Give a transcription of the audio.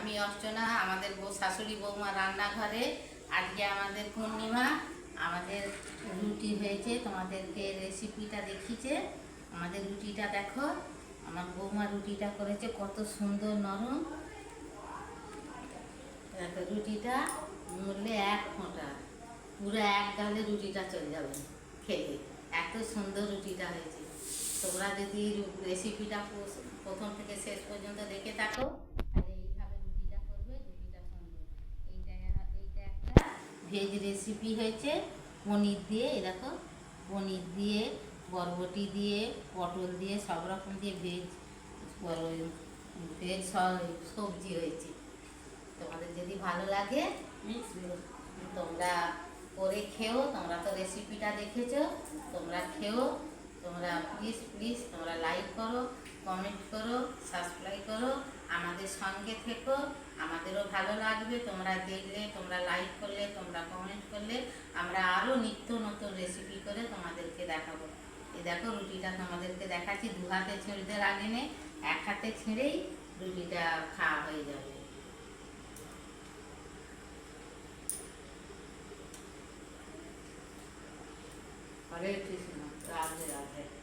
আমি অর্চনা, আমাদের বউ শাশুড়ি, বৌমা রান্নাঘরে, আজকে আমাদের পূর্ণিমা, আমাদের রুটি হয়েছে, তোমাদেরকে রেসিপিটা দেখিয়েছে। আমাদের রুটিটা দেখো, আমার বৌমা রুটিটা করেছে, কত সুন্দর নরম। দেখো রুটিটা মূল্যে এক ফোঁটা, পুরো এক গালে রুটিটা চলে যাবে খেতে। এত সুন্দর রুটিটা হয়েছে। তোমরা যদি রেসিপিটা প্রথম থেকে ভেজ রেসিপি হয়েছে। পনির দিয়ে দেখো, পনির দিয়ে, বরবটি দিয়ে, পটল দিয়ে, সব রকম দিয়ে ভেজ ভেজ সবজি হয়েছে। তোমাদের যদি ভালো লাগে, তোমরা করে খেও, তোমরা তো রেসিপিটা দেখেছ, তোমরা খেও, তোমরা প্লিজ প্লিজ তোমরা লাইক করো কমেন্ট করো সঙ্গে থেকো। আমাদেরও ভালো লাগবে। তোমরা দেখলে, তোমরা লাইক করলে, তোমরা কমেন্ট করলে, আমরা আরও নিত্য নতুন রেসিপি করে তোমাদেরকে দেখাবো। এই দেখো, রুটিটা তোমাদেরকে দেখাচ্ছি। দু হাতে ছিঁড়তে লাগে নে, এক হাতে ছেড়েই রুটিটা খাওয়া হয়ে যাবে। হরে কৃষ্ণ। রাধে রাধে।